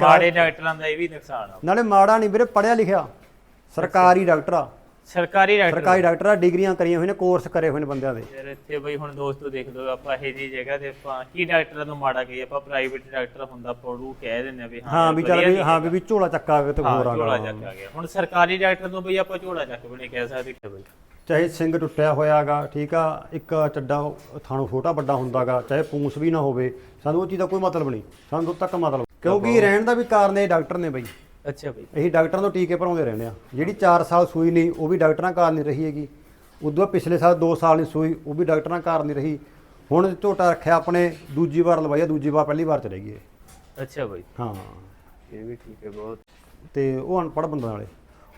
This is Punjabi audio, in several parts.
ਮਾੜੇ ਡਾਕਟਰਾਂ ਦਾ ਇਹ ਵੀ ਨੁਕਸਾਨ ਆ। ਨਾਲੇ ਮਾੜਾ ਨਹੀਂ ਵੀਰੇ ਪੜਿਆ ਲਿਖਿਆ। ਸਰਕਾਰੀ ਡਾਕਟਰ ਆ। ਸਰਕਾਰੀ ਡਾਕਟਰ ਸਰਕਾਰੀ ਡਾਕਟਰ ਆ ਡਿਗਰੀਆਂ ਕਰੀਆਂ ਹੋਈਆਂ ਨੇ ਕੋਰਸ ਕਰੇ ਹੋਏ ਨੇ ਬੰਦਿਆਂ ਦੇ। ਯਾਰ ਇੱਥੇ ਬਈ ਹੁਣ ਦੋਸਤੋ ਦੇਖ ਲਓ ਆਪਾਂ ਇਹ ਜੀ ਜਗ੍ਹਾ ਤੇ ਆਪਾਂ ਕੀ ਡਾਕਟਰਾਂ ਨੂੰ ਮਾੜਾ ਕਹੀਏ ਆਪਾਂ ਪ੍ਰਾਈਵੇਟ ਡਾਕਟਰ ਹੁੰਦਾ ਪੜੂ ਕਹਿ ਦਿੰਦੇ ਆ ਵੀ ਹਾਂ ਹਾਂ ਵੀ ਚੱਲ ਵਧੀਆ ਵੀ ਹਾਂ ਵੀ ਵੀ ਝੋਲਾ ਚੱਕਾ ਕੇ ਤੇ ਹਾਂ ਹੋਰ ਆ ਝੋਲਾ ਗਿਆ ਚੱਕ ਆ ਗਿਆ। ਹੁਣ ਸਰਕਾਰੀ ਡਾਕਟਰ ਨੂੰ ਬਈ ਆਪਾਂ ਝੋਲਾ ਚੱਕ ਵੀ ਨਹੀਂ ਕਹਿ ਸਕਦੇ। ਕਿ ਬਈ ਚਾਹੇ ਸਿੰਘ ਟੁੱਟਿਆ ਹੋਇਆਗਾ ਠੀਕ ਆ ਇੱਕ ਚੱਡਾ ਥਾਣੋਂ ਛੋਟਾ ਵੱਡਾ ਹੁੰਦਾਗਾ ਚਾਹੇ ਪੂੰਛ ਵੀ ਨਾ ਹੋਵੇ ਸਾਨੂੰ ਉਹ ਚੀਜ਼ ਦਾ ਕੋਈ ਮਤਲਬ ਨਹੀਂ। ਸਾਨੂੰ ਉਦੋਂ ਤੱਕ ਮਤਲਬ ਕਿਉਂਕਿ ਰਹਿਣ ਦਾ ਵੀ ਕਾਰਨ ਇਹ ਡਾਕਟਰ ਨੇ ਬਈ। ਅੱਛਾ ਬਈ। ਇਹੀ ਡਾਕਟਰਾਂ ਤੋਂ ਟੀਕੇ ਭਰਾਉਂਦੇ ਰਹਿੰਦੇ ਆ ਜਿਹੜੀ 4 ਸਾਲ ਸੂਈ ਨਹੀਂ ਉਹ ਵੀ ਡਾਕਟਰਾਂ ਕਾਰਨ ਨਹੀਂ ਰਹੀ ਹੈਗੀ। ਉਦੋਂ ਪਿਛਲੇ ਸਾਲ 2 ਸਾਲ ਨਹੀਂ ਸੂਈ ਉਹ ਵੀ ਡਾਕਟਰਾਂ ਕਾਰਨ ਨਹੀਂ ਰਹੀ। ਹੁਣ ਝੋਟਾ ਰੱਖਿਆ ਆਪਣੇ ਦੂਜੀ ਵਾਰ ਲਵਾਇਆ ਦੂਜੀ ਵਾਰ ਪਹਿਲੀ ਵਾਰ ਚਲੇ ਗਈ ਇਹ। ਅੱਛਾ ਬਈ। ਹਾਂ। ਇਹ ਵੀ ਠੀਕ ਹੈ ਬਹੁਤ। ਤੇ ਉਹ ਅਨਪੜ੍ਹ ਬੰਦੇ ਨਾਲੇ।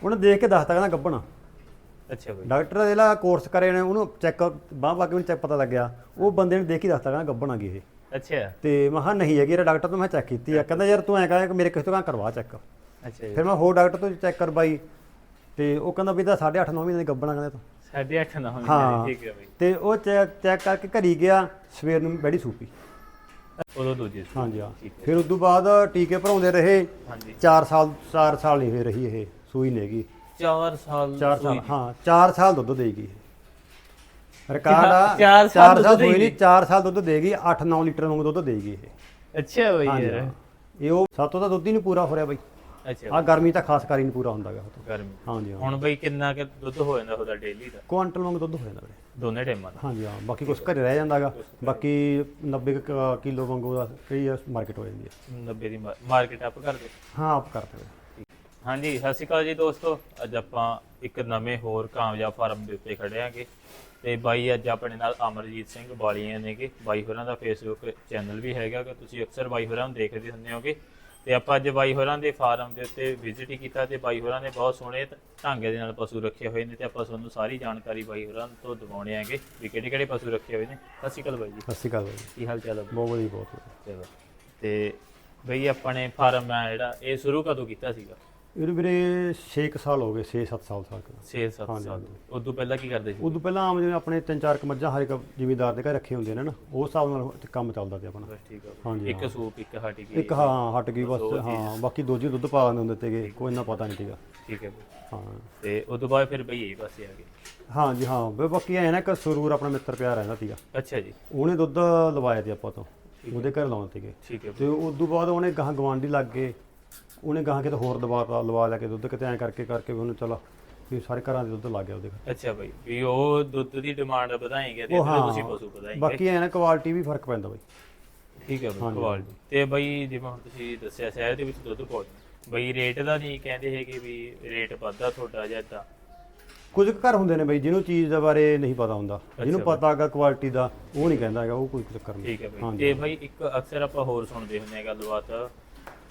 ਉਹਨੇ ਦੇਖ ਕੇ ਦੱਸਤਾ ਕਹਿੰਦਾ ਗੱਬਣਾ ਅੱਛਾ ਬਈ। ਡਾਕਟਰ ਦਾ ਜਿਹੜਾ ਕੋਰਸ ਕਰੇ ਨੇ ਉਹਨੂੰ ਚੈੱਕ ਬਾਹ ਬਾਕੀ ਉਹਨੂੰ ਚੈੱਕ ਪਤਾ ਲੱਗਿਆ। ਉਹ ਬੰਦੇ ਨੇ ਦੇਖ ਹੀ ਦੱਸਤਾ ਕਹਿੰਦਾ ਗੱਬਣ ਆ ਗਈ ਇਹ। ਅੱਛਾ। ਤੇ ਮੈਂ ਕਿਹਾ ਨਹੀਂ ਹੈਗੀ ਇਹ ਡਾਕਟਰ ਤੋਂ ਮੈਂ ਚੈੱਕ ਕੀਤੀ ਆ। ਕਹਿੰਦਾ ਯਾਰ ਤੂੰ ਐਂ ਕਹਾਂ ਕਿ ਮੇਰੇ ਕਿਸੇ ਤੋਂ ਕਹਿੰਦਾ ਕਰਵਾ ਚੈੱਕ ਅੱਛਾ ਜੀ। ਫਿਰ ਮੈਂ ਹੋਰ ਡਾਕਟਰ ਤੋਂ ਚੈੱਕ ਕਰਵਾਈ। ਤੇ ਉਹ ਕਹਿੰਦਾ ਵੀ ਤਾਂ 8.5 9 ਮਹੀਨੇ ਦੀ ਗੱਬਣਾ ਕਹਿੰਦਾ ਤੂੰ। ਸਾਢੇ ਅੱਠ ਨਾ ਹੋਣੀ ਠੀਕ ਹੈ ਬਈ। ਤੇ ਉਹ ਚੈੱਕ ਚੈੱਕ ਕਰਕੇ ਘਰੀ ਗਿਆ ਸਵੇਰ ਨੂੰ ਬੈੜੀ ਸੂਪੀ। ਉਦੋਂ ਦੂਜੀ ਸੀ। ਹਾਂਜੀ ਹਾਂ। ਫਿਰ ਉਸ ਤੋਂ ਬਾਅਦ ਟੀਕੇ ਭਰਾਉਂਦੇ ਰਹੇ। ਹਾਂਜੀ। 4 ਸਾਲ 4 ਸਾਲ ਨਹੀਂ ਹੋਏ ਰਹੀ ਇਹ ਸੂਈ ਨੇਗੀ 4 ਸਾਲ 4 ਸੂਈ ਸਾਲ। ਹਾਂ 4 ਸਾਲ ਦੁੱਧ ਦੇਗੀ। ਰਿਕਾਰਡ ਆ ਚਾਰ- ਚਾਰ ਸਾਲ ਚਾਰ ਦੁੱਧ ਹੋਈ। ਨਹੀਂ 4 ਸਾਲ ਦੁੱਧ ਦੇਗੀ 8-9 ਲੀਟਰ ਵਾਂਗੂ ਦੁੱਧ ਦੇਗੀ ਇਹ। ਅੱਛਾ ਬਈ ਹਾਂਜੀ ਯਾਰ। ਹਾਂ। ਇਹ ਉਹ ਸਾਤੋਂ ਤਾਂ ਦੁੱਧ ਹੀ ਨਹੀਂ ਪੂਰਾ ਹੋ ਰਿਹਾ ਬਈ। ਅੱਛਾ। ਆ ਗਰਮੀ ਤਾਂ ਖਾਸ ਕਰ ਹੀ ਨਹੀਂ ਪੂਰਾ ਹੁੰਦਾਗਾ ਗਰਮੀ। ਹਾਂਜੀ ਹਾਂ। ਹੁਣ ਬਈ ਕਿੰਨਾ ਕਿ ਦੁੱਧ ਹੋ ਜਾਂਦਾ ਉਹਦਾ ਡੇਲੀ ਦਾ? ਕੁਆਂਟਲ ਵਾਂਗੂ ਦੁੱਧ ਹੋ ਜਾਂਦਾ ਵੀਰੇ ਦੋਨੇ ਟਾਈਮਾਂ ਦਾ? ਹਾਂਜੀ ਹਾਂ। ਬਾਕੀ ਕੁਝ ਘਰੇ ਰਹਿ ਜਾਂਦਾਗਾ ਬਾਕੀ 90 ਕੁ ਕਿਲੋ ਵਾਂਗੂ ਦਾ ਕਈ ਮਾਰਕੀਟ ਹੋ ਜਾਂਦੀ ਹੈ 90 ਦੀ ਮਾਰਕੀਟ ਅਪ ਕਰ ਦੇ। ਹਾਂ ਆਪ ਕਰਦੇ ਵੀਰੇ। ਹਾਂਜੀ ਸਤਿ ਸ਼੍ਰੀ ਅਕਾਲ ਜੀ ਦੋਸਤੋ। ਅੱਜ ਆਪਾਂ ਇੱਕ ਨਵੇਂ ਹੋਰ ਕਾਮਯਾਬ ਫਾਰਮ ਦੇ ਉੱਤੇ ਖੜੇ ਆਂਗੇ ਤੇ ਬਾਈ ਅੱਜ ਆਪਣੇ ਨਾਲ ਅਮਰਜੀਤ ਸਿੰਘ ਬਾਲੀਆਂ ਨੇਗੇ ਬਾਈ ਹੋਰਾਂ ਦਾ ਫੇਸਬੁੱਕ ਚੈਨਲ ਵੀ ਹੈਗਾ ਕਿ ਤੁਸੀਂ ਅਕਸਰ ਬਾਈ ਹੋਰਾਂ ਨੂੰ ਦੇਖਦੇ ਹੁੰਦੇ ਹੋਗੇ। ਤੇ ਆਪਾਂ ਅੱਜ ਬਾਈ ਹੋਰਾਂ ਦੇ ਫਾਰਮ ਦੇ ਉੱਤੇ ਵਿਜ਼ਿਟ ਹੀ ਕੀਤਾ ਤੇ ਬਾਈ ਹੋਰਾਂ ਨੇ ਬਹੁਤ ਸੋਹਣੇ ਢੰਗ ਦੇ ਨਾਲ ਪਸ਼ੂ ਰੱਖੇ ਹੋਏ ਨੇ ਤੇ ਆਪਾਂ ਤੁਹਾਨੂੰ ਸਾਰੀ ਜਾਣਕਾਰੀ ਬਾਈ ਹੋਰਾਂ ਤੋਂ ਦਿਵਾਉਣੇ ਆਂਗੇ ਵੀ ਕਿਹੜੇ ਕਿਹੜੇ ਪਸ਼ੂ ਰੱਖੇ ਹੋਏ ਨੇ। ਸਤਿ ਸ਼੍ਰੀ ਅਕਾਲ ਬਾਈ ਜੀ। ਸਤਿ ਸ਼੍ਰੀ ਅਕਾਲ ਬਾਈ ਕੀ ਹਾਲ ਚਾਲ ਹੈ ਬਹੁਤ ਵਧੀਆ ਬਹੁਤ ਵਧੀਆ। ਚਲੋ। ਤੇ ਬਈ ਆਪਣੇ ਫਾਰਮ ਆ ਜਿਹੜਾ ਇਹ ਸ਼ੁਰੂ ਕਦੋਂ ਕੀਤਾ ਸੀਗਾ? ਇਹਨੂੰ ਵੀਰੇ 6 ਸਾਲ ਹੋ ਗਏ 6-7 ਸਾਲ ਤੱਕ 6-7 ਹਾਂਜੀ, ਸਾਲ। ਉਦੋਂ ਪਹਿਲਾਂ ਕੀ ਕਰਦੇ ਸੀ? ਉਦੋਂ ਪਹਿਲਾਂ ਆਮ ਜਿਵੇਂ ਆਪਣੇ ਤਿੰਨ ਚਾਰ ਕੁ ਮੱਝਾਂ ਹਰ ਇੱਕ ਜ਼ਿਮੀਦਾਰ ਦੇ ਘਰ ਰੱਖੇ ਹੁੰਦੇ ਨੇ ਨਾ ਉਸ ਹਿਸਾਬ ਨਾਲ ਤੇ ਕੰਮ ਚੱਲਦਾ ਸੀ ਆਪਣਾ। ਬਸ ਠੀਕ ਆ। ਹਾਂਜੀ, ਇੱਕ ਸੂਪ ਇੱਕ ਹਟ ਗਈ। ਇੱਕ ਹਾਂ ਹਟ ਗਈ ਬਸ ਹਾਂ ਬਾਕੀ ਦੋਜੀ ਦੁੱਧ ਪਾ ਦਿੰਦੇ ਹੁੰਦੇ ਤੇਗੇ ਕੋਈ ਇੰਨਾ ਪਤਾ ਨਹੀਂ ਸੀਗਾ। ਠੀਕ ਹੈ ਬਈ। ਹਾਂ। ਤੇ ਉਦੋਂ ਬਾਅਦ ਫਿਰ ਬਈ ਇਹ ਪਾਸੇ ਆ ਗਏ। ਹਾਂ ਜੀ ਹਾਂ ਵੀ ਬਾਕੀ ਐ ਨਾ ਕਿ ਸਰੂਰ ਆਪਣਾ ਮਿੱਤਰ ਪਿਆਰ ਰਹਿੰਦਾ ਸੀਗਾ। ਅੱਛਾ ਜੀ। ਉਹਨੇ ਦੁੱਧ ਲਵਾਇਆ ਸੀ ਆਪਾਂ ਤੋਂ ਉਹਦੇ ਘਰ ਲਾਉਣ ਸੀਗੇ। ਠੀਕ ਹੈ। ਤੇ ਉਸ ਤੋਂ ਬਾਅਦ ਉਹਨੇ ਗਾਂ ਗਵਾਂਢੀ ਲੱਗ ਗਏ। ਉਹਨੇ ਗਾਂ ਕਿਤੇ ਹੋਰ ਦਬਾਤਾ ਲਵਾ ਲਿਆ ਕੇ ਦੁੱਧ ਕਿਤੇ ਐ ਕਰਕੇ ਕਰਕੇ ਵੀ ਉਹਨੂੰ ਚਲਾ ਵੀ ਸਾਰੇ ਘਰਾਂ ਦੇ ਦੁੱਧ ਲੱਗ ਗਿਆ ਉਹਦੇ ਘਰ। ਅੱਛਾ ਬਈ ਵੀ ਉਹ ਦੁੱਧ ਦੀ ਡਿਮਾਂਡ ਵਧਾਈ ਗਏ ਤੇ ਉਹ ਫਿਰ ਹਾਂ। ਤੁਸੀਂ ਪਸ਼ੂ ਵਧਾਈ ਗਏ ਬਾਕੀ ਐ ਨਾ ਕੁਆਲਿਟੀ ਵੀ ਫ਼ਰਕ ਪੈਂਦਾ ਬਈ। ਠੀਕ ਹੈ ਬਈ ਕੁਆਲਿਟੀ ਤੇ ਬਈ ਜਿਵੇਂ ਹੁਣ ਤੁਸੀਂ ਦੱਸਿਆ ਸ਼ਹਿਰ ਦੇ ਵਿੱਚ ਦੁੱਧ ਪਾਉਂਦੇ ਬਈ ਰੇਟ ਦਾ ਨਹੀਂ ਕਹਿੰਦੇ ਹੈਗੇ ਵੀ ਰੇਟ ਵੱਧਦਾ ਤੁਹਾਡਾ ਜਾਂ ਏਦਾਂ। ਕੁਝ ਕੁ ਘਰ ਹੁੰਦੇ ਨੇ ਬਈ ਜਿਹਨੂੰ ਚੀਜ਼ ਦੇ ਬਾਰੇ ਨਹੀਂ ਪਤਾ ਹੁੰਦਾ। ਜਿਹਨੂੰ ਪਤਾ ਹੈਗਾ ਕੁਆਲਿਟੀ ਦਾ ਉਹ ਨਹੀਂ ਕਹਿੰਦਾ ਹੈਗਾ ਉਹ ਕੋਈ ਚੱਕਰ ਨਹੀਂ। ਠੀਕ ਹੈ ਬਈ। ਤੇ ਬਈ ਇੱਕ ਅਕਸਰ ਆਪਾਂ ਹੋਰ ਸੁਣਦੇ ਹੁੰਦੇ ਆ ਗੱਲਬਾਤ।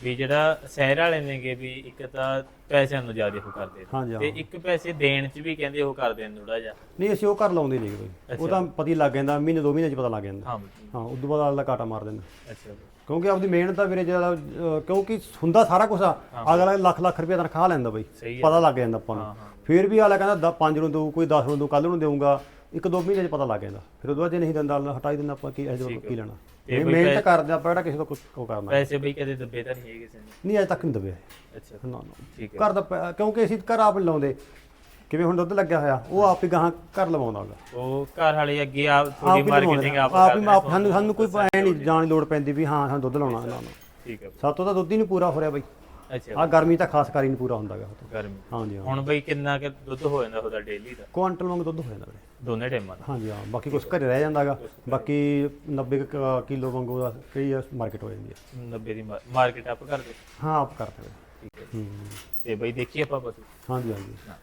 ਵੀ ਜਿਹੜਾ ਸ਼ਹਿਰ ਵਾਲੇ ਨੇਗੇ ਵੀ ਇੱਕ ਤਾਂ ਪੈਸਿਆਂ ਨੂੰ ਜ਼ਿਆਦਾ ਉਹ ਕਰਦੇ ਨੇ। ਹਾਂਜੀ ਹਾਂ। ਤੇ ਇੱਕ ਪੈਸੇ ਦੇਣ ਚ ਵੀ ਕਹਿੰਦੇ ਉਹ ਕਰਦੇ ਨੇ ਥੋੜਾ ਜਿਹਾ। ਨਹੀਂ ਅਸੀਂ ਉਹ ਘਰ ਲਾਉਂਦੇ ਨਹੀਂ ਬਈ। ਉਹ ਤਾਂ ਪਤੀ ਲੱਗ ਜਾਂਦਾ ਮਹੀਨੇ ਦੋ ਮਹੀਨੇ ਚ ਪਤਾ ਲੱਗ ਜਾਂਦਾ। ਹਾਂ ਬਈ, ਹਾਂ ਉਦੋਂ ਬਾਅਦ ਆਲਾ ਕਾਟਾ ਮਾਰ ਦਿੰਦਾ। ਅੱਛਾ ਬਈ, ਕਿਉਂਕਿ ਆਪਦੀ ਮਿਹਨਤ ਆ ਵੀਰੇ ਜਿਹੜਾ ਅਹ, ਕਿਉਂਕਿ ਹੁੰਦਾ ਸਾਰਾ ਕੁਝ ਆ ਅਗਲਾ ਲੱਖ ਲੱਖ ਰੁਪਏ ਤਨਖਾਹ ਲੈਂਦਾ ਬਈ। ਸਹੀ ਹੈ ਪਤਾ ਲੱਗ ਜਾਂਦਾ ਆਪਾਂ ਨੂੰ। ਫਿਰ ਵੀ ਆਲਾ ਕਹਿੰਦਾ 5 ਨੂੰ ਦਊ ਕੋਈ 10 ਨੂੰ ਦਊ ਕੱਲ ਨੂੰ ਦੇਊਗਾ। ਇੱਕ ਦੋ ਮਹੀਨੇ ਚ ਪਤਾ ਲੱਗ ਜਾਂਦਾ। ਫਿਰ ਉਦੋਂ ਬਾਅਦ ਜੇ ਨਹੀਂ ਦਿੰਦਾ ਅਗਲਾ ਹਟਾਈ ਦਿੰਦਾ ਆਪਾਂ ਕੀ ਇਹ ਜੋ ਕੀ ਲੈਣਾ। ਤੇ ਇਹ ਮਿਹਨਤ ਕਰਦੇ ਆਪਾਂ ਜਿਹੜਾ ਕਿਸੇ ਤੋਂ ਕੁਝ ਉਹ ਕਰਨਾ। ਪੈਸੇ ਬਈ ਕਦੇ ਦੱਬੇ ਤਾਂ ਨਹੀਂ ਹੈਗੇ ਕਿਸੇ ਨੇ। ਨਹੀਂ ਅਜੇ ਤੱਕ ਨਹੀਂ ਦਬਿਆ। ਅੱਛਾ। ਨਾ ਨਾ। ਠੀਕ ਹੈ। ਘਰ ਦਾ ਪੈ- ਕਿਉਂਕਿ ਅਸੀਂ ਘਰ ਆਪ ਨੀ ਲਾਉਂਦੇ। ਕਿਵੇਂ ਹੁਣ ਦੁੱਧ ਲੱਗਿਆ ਹੋਇਆ ਉਹ ਆਪ ਹੀ ਗਾਹਾਂ ਘਰ ਲਵਾਉਂਦਾ ਹੁੰਦਾ। ਉਹ ਘਰ ਵਾਲੇ ਅੱਗੇ ਆ ਆਪ ਹੀ ਮਾਰਕੀਟਿੰਗ ਲਵਾਉਂਦਾ ਆਪ ਆਪ ਹੀ ਆਪ- ਸਾਨੂੰ ਸਾਨੂੰ ਕੋਈ ਐ ਨਹੀਂ ਜਾਣ ਦੀ ਲੋੜ ਪੈਂਦੀ ਵੀ ਹਾਂ ਸਾਨੂੰ ਦੁੱਧ ਲਾਉਣਾ ਨਾ ਨਾ। ਠੀਕ ਹੈ। ਬਈ, ਸਾਤੋਂ ਤਾਂ ਦੁੱਧ ਹੀ ਨਹੀਂ ਪੂਰਾ ਹੋ ਰਿਹਾ ਬਈ। ਅੱਛਾ। ਆ ਗਰਮੀ ਤਾਂ ਖਾਸ ਕਰ ਹੀ ਨਹੀਂ ਪੂਰਾ ਹੁੰਦਾਗਾ ਗਰਮੀ। ਹਾਂਜੀ ਹਾਂ। ਹੁਣ ਬਈ ਕਿੰਨਾ ਕਿ ਦੁੱਧ ਹੋ ਜਾਂਦਾ ਉਹਦਾ ਡੇਲੀ ਦਾ? ਕੁਆਂਟਲ ਵਾਂਗੂ ਦੁੱਧ ਹੋ ਜਾਂਦਾ ਵੀਰੇ। ਦੋਨੇ ਟਾਈਮਾਂ ਦਾ? ਹਾਂਜੀ ਹਾਂ। ਬਾਕੀ ਕੁਝ ਘਰੇ ਰਹਿ ਜਾਂਦਾਗਾ ਬਾਕੀ 90 ਕੁ ਕਿਲੋ ਵਾਂਗੂ ਦਾ ਕਈ ਮਾਰਕੀਟ ਹੋ ਜਾਂਦੀ ਹੈ 90 ਦੀ ਮਾਰਕੀਟ ਅਪ ਕਰ ਦੇ ਹਾਂ ਆਪ ਕਰਦੇ। ਠੀਕ ਹੈ ਹੂੰ। ਤੇ ਬਈ ਦੇਖੀਏ ਆਪਾਂ ਪਸ਼ੂ ਹਾਂਜੀ ਹਾਂਜੀ। ਹਾਂ,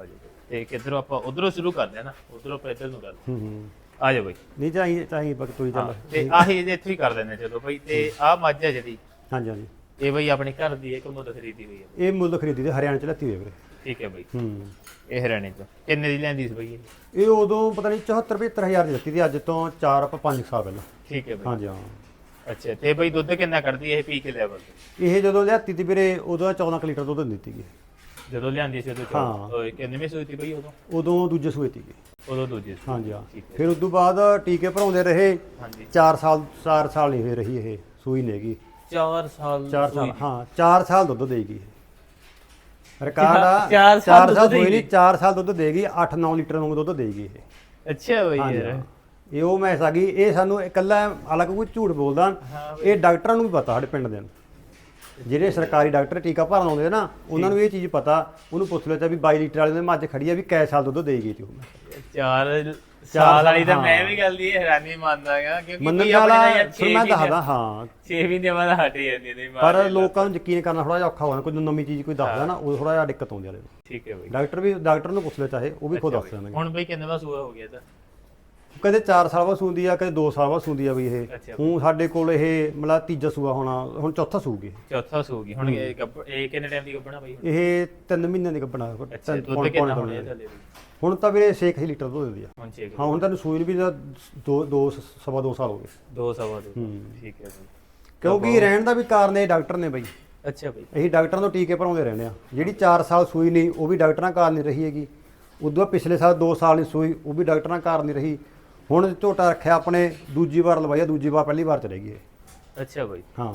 ਆ। ਤੇ ਕਿੱਧਰੋਂ ਆਪਾਂ ਉਧਰੋਂ ਸ਼ੁਰੂ ਕਰਦੇ ਆ ਨਾ। ਉਧਰੋਂ ਆਪਾਂ ਇੱਧਰ ਨੂੰ ਕਰਦੇ ਹੂੰ। ਹੂੰ ਆ ਜਾ ਬਈ। ਨਹੀਂ ਚਾਹੀ ਚਾਹੀ ਬਕ ਤੋਈ ਚੱਲ। ਤੇ ਆਹੀ ਇੱਥੇ ਹੀ ਕਰ ਦਿੰਦੇ ਚਲੋ ਬਈ ਤੇ ਆਹ ਮੱਝ ਆ ਜਿਹੜੀ। ਹਾਂਜੀ ਹਾਂਜੀ। ਇਹ ਬਈ ਆਪਣੇ ਘਰ ਦੀ ਇੱਕ ਮੁੱਲ ਖਰੀਦੀ ਹੋਈ ਹੈ ਇਹ ਮੁੱਲ ਖਰੀਦੀ ਤੇ ਹਰਿਆਣਾ ਚ ਲੈਤੀ ਹੋਈ ਵੀਰੇ। ਠੀਕ ਹੈ ਬਈ। ਹੂੰ। ਇਹ ਹਰਿਆਣੇ ਤੋਂ ਕਿੰਨੇ ਦੀ ਲੈਂਦੀ ਸੀ ਬਈ ਇਹ? ਇਹ ਉਦੋਂ ਪਤਾ ਨਹੀਂ 74 75000 ਦੀ ਦਿੱਤੀ ਸੀ ਅੱਜ ਤੋਂ 4 ਆਪਾਂ 5 ਸਾਲ ਪਹਿਲਾਂ। ਠੀਕ ਹੈ ਬਈ। ਹਾਂਜੀ ਹਾਂ। ਅੱਛਾ ਤੇ ਬਈ ਦੁੱਧ ਕਿੰਨਾ ਕੱਢਦੀ ਹੈ ਇਹ ਪੀ ਕੇ ਲੈਵਲ? ਤੇ ਇਹ ਜਦੋਂ ਲਿਆਤੀ ਤੀ ਵੀਰੇ ਉਦੋਂ 14 ਕੁ ਲੀਟਰ ਦੁੱਧ ਦਿੱਤੀ ਗਈ ਜਦੋਂ ਲਿਆਂਦੀ ਸੀ ਉਦੋਂ ਹਾਂ। ਚੌ- ਕਿੰਨੇ ਵਿੱਚ ਹੋਈ ਸੀ ਬਈ ਉਦੋਂ? ਉਦੋਂ ਦੂਜੇ ਸੂਏ ਤੀ ਗਈ ਉਦੋਂ ਦੂਜੀ ਸੀ ਹਾਂਜੀ ਹਾਂ। ਠੀਕ ਹੈ। ਫਿਰ ਉਸ ਤੋਂ ਬਾਅਦ ਟੀਕੇ ਭਰਾਉਂਦੇ ਰਹੇ। ਹਾਂਜੀ। 4 ਸਾਲ 4 ਸਾਲ ਨਹੀਂ ਹੋਏ ਰਹੀ ਇਹ ਸੂਈ ਨੇਗੀ 4 ਸਾਲ 4 ਸੂਈ ਸਾਲ ਹਾਂ 4 ਸਾਲ ਦੁੱਧ ਦੇਗੀ। ਰਿਕਾਰਡ ਆ ਚਾਰ- ਚਾਰ ਸਾਲ 4 ਦੁੱਧ ਸਾਲ ਹੋਈ ਦੇਗੀ। ਨਹੀਂ 4 ਸਾਲ ਦੁੱਧ ਦੇਗੀ 8-9 ਲੀਟਰ ਨੂੰ ਦੁੱਧ ਦੇਗੀ ਇਹ। ਅੱਛਾ ਬਈ ਯਾਰ। ਇਹ ਉਹ ਮੈਸ ਆ ਗਈ ਇਹ ਸਾਨੂੰ ਇਕੱਲਾ ਹਾਲਾਂਕਿ ਕੋਈ ਝੂਠ ਬੋਲਦਾ। ਇਹ ਡਾਕਟਰਾਂ ਨੂੰ ਵੀ ਪਤਾ ਸਾਡੇ ਪਿੰਡ ਦੇ ਨੂੰ। ਜਿਹੜੇ ਸਰਕਾਰੀ ਡਾਕਟਰ ਟੀਕਾ ਭਰਨ ਆਉਂਦੇ ਨਾ ਉਹਨਾਂ ਨੂੰ ਇਹ ਚੀਜ਼ ਪਤਾ। ਉਹਨੂੰ ਪੁੱਛ ਲਿਆ ਤਾਂ ਵੀ 22 ਲੀਟਰ ਵਾਲੇ ਦੇ ਮੱਝ ਖੜੀ ਆ ਵੀ ਕੈ ਸਾਲ ਦੁੱਧ ਦੇਗੀ ਤੀ ਉਹ। 4 ਸਾਲ ਵਾਲੀ ਤਾਂ। ਮੈਂ ਵੀ ਗੱਲ ਦੀ ਹੈਰਾਨੀ ਮੰਨਦਾਗਾ ਕਿਉਂਕਿ ਮੰਨਣ ਵਾਲਾ ਫਿਰ ਮੈਂ ਦੱਸਦਾ ਹਾਂ। 6 ਮਹੀਨੇ ਬਾਅਦ ਹਟ ਜਾਂਦੀ ਨਹੀਂ ਪਰ ਲੋਕਾਂ ਨੂੰ ਯਕੀਨ ਕਰਨਾ ਥੋੜਾ ਜਿਹਾ ਔਖਾ ਹੋ ਜਾਂਦਾ ਕੋਈ ਨਵੀਂ ਚੀਜ਼ ਕੋਈ ਦੱਸਦਾ ਨਾ ਉਹ ਥੋੜਾ ਜਿਹਾ ਦਿੱਕਤ ਆਉਂਦੀ ਆ। ਠੀਕ ਹੈ ਬਈ। ਡਾਕਟਰ ਵੀ ਡਾਕਟਰ ਨੂੰ ਪੁੱਛ ਲਿਆ ਚਾਹੇ ਉਹ ਵੀ ਖੁਦ ਦੱਸ ਦਿੰਦੇ ਹੁਣ ਬਈ ਕਿੰਨੇ ਸੂਆ ਹੋ ਗਿਆ ਤਾਂ? ਕਦੇ 4 ਸਾਲ ਬਾਅਦ ਸੂੰਦੀ ਆ ਕਦੇ 2 ਸਾਲ ਬਾਅਦ ਸੂੰਦੀ ਆ ਵੀ ਇਹ। ਅੱਛਾ। ਹੁਣ ਸਾਡੇ ਕੋਲ ਇਹ ਮਤਲਬ ਤੀਜਾ ਸੂਆ ਹੋਣਾ ਹੁਣ ਚੌਥਾ ਸੂਗੀ। ਚੌਥਾ ਸੂਗੀ ਹੁਣ ਇਹ ਗੱਭ- ਇਹ ਕਿੰਨੇ ਟਾਈਮ ਦੀ ਗੱਭਣਾ ਬਈ ਹੁਣ? ਇਹ 3 ਮਹੀਨਿਆਂ ਦੀ ਗੱਭਣਾ ਅੱਛਾ ਤਿੰਨ ਦੁੱਧ ਪੌਣੇ- ਕਿੰਨਾ ਪੌਣੇ ਹੋਣਾ ਇਹ ਥੱਲੇ ਬਈ? ਹੁਣ ਤਾਂ ਵੀਰੇ 6 ਲੀਟਰ ਦੁੱਧ ਦਿੰਦੀ ਆ। ਹੁਣ 6 ਹਾਂ ਹੁਣ ਤੁਹਾਨੂੰ ਸੂਈ ਨੂੰ ਵੀ ਤਾਂ ਦੋ ਦੋ ਸਵਾ ਦੋ ਸਾਲ ਹੋ ਗਏ। 2 ਸਵਾ ਦੋ। ਹੂੰ। ਠੀਕ ਹੈ ਬਈ ਕਿਉਂਕਿ ਰਹਿਣ ਦਾ ਵੀ ਕਾਰਨ ਇਹ ਡਾਕਟਰ ਨੇ ਬਈ। ਅੱਛਾ ਬਈ। ਅਸੀਂ ਡਾਕਟਰਾਂ ਤੋਂ ਟੀਕੇ ਭਰਾਉਂਦੇ ਰਹਿੰਦੇ ਆ ਜਿਹੜੀ 4 ਸਾਲ ਸੂਈ ਨਹੀਂ ਉਹ ਵੀ ਡਾਕਟਰਾਂ ਕਾਰਨ ਨਹੀਂ ਰਹੀ ਹੈਗੀ। ਉਦੋਂ ਬਾਅਦ ਪਿਛਲੇ ਸਾਲ 2 ਸਾਲ ਨਹੀਂ ਸੂਈ ਉਹ ਵੀ ਡਾਕਟਰਾਂ ਕਾਰਨ ਨਹੀਂ ਰਹੀ। ਹੁਣ ਝੋਟਾ ਰੱਖਿਆ ਆਪਣੇ ਦੂਜੀ ਵਾਰ ਲਵਾਇਆ ਦੂਜੀ ਵਾਰ ਪਹਿਲੀ ਵਾਰ ਗਈ ਇਹ। ਅੱਛਾ ਬਈ। ਹਾਂ।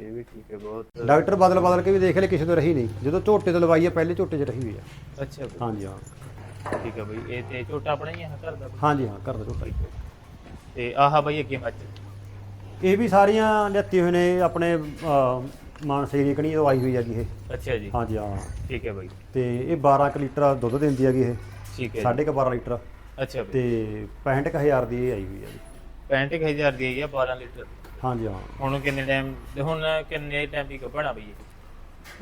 ਇਹ ਵੀ ਠੀਕ ਹੈ ਬਹੁਤ ਡਾਕਟਰ ਬਦਲ ਬਦਲ ਕੇ ਵੀ ਦੇਖ ਲਏ ਕਿਸੇ ਤੋਂ ਰਹੀ ਨਹੀਂ। ਜਦੋਂ ਝੋਟੇ ਤੋਂ ਲਵਾਈ ਹੈ ਪਹਿਲੇ ਝੋਟੇ 'ਚ ਰਹੀ ਹੋਈ ਆ। ਅੱਛਾ ਬਈ। ਹਾਂਜੀ ਹਾਂ। ਠੀਕ ਹੈ ਬਈ ਇਹ ਤੇ ਝੋਟਾ ਆਪਣਾ ਹੀ ਹੈ ਘਰ ਦਾ ਬਈ? ਹਾਂਜੀ ਹਾਂ ਘਰ ਦਾ ਝੋਟਾ ਹੀ। ਤੇ ਆਹ ਬਈ ਅੱਗੇ ਮੱਝ? ਇਹ ਵੀ ਸਾਰੀਆਂ ਲਿਆਤੀ ਹੋਏ ਨੇ ਆਪਣੇ ਅਹ, ਮਾਨਸੇ ਦੀ ਕਣੀ ਤੋਂ ਆਈ ਹੋਈ ਹੈਗੀ ਇਹ। ਅੱਛਾ ਜੀ। ਹਾਂਜੀ ਹਾਂ। ਠੀਕ ਹੈ ਬਈ। ਤੇ ਇਹ 12 ਕੁ ਲੀਟਰ ਦੁੱਧ ਦਿੰਦੀ ਹੈਗੀ ਇਹ। ਠੀਕ ਹੈ ਜੀ। ਸਾਢੇ ਕੁ 12 ਲੀਟਰ। ਅੱਛਾ ਤੇ 65000 ਦੀ ਇਹ ਆਈ ਹੋਈ ਹੈ ਜੀ। 65000 ਦੀ ਹੈ 12 ਲੀਟਰ। ਹਾਂਜੀ ਹਾਂ। ਹੁਣ ਕਿੰਨੇ ਟਾਈਮ ਹੁਣ ਕਿੰਨੇ ਟਾਈਮ ਦੀ ਗੱਭਣਾ ਬਈ ਇਹ?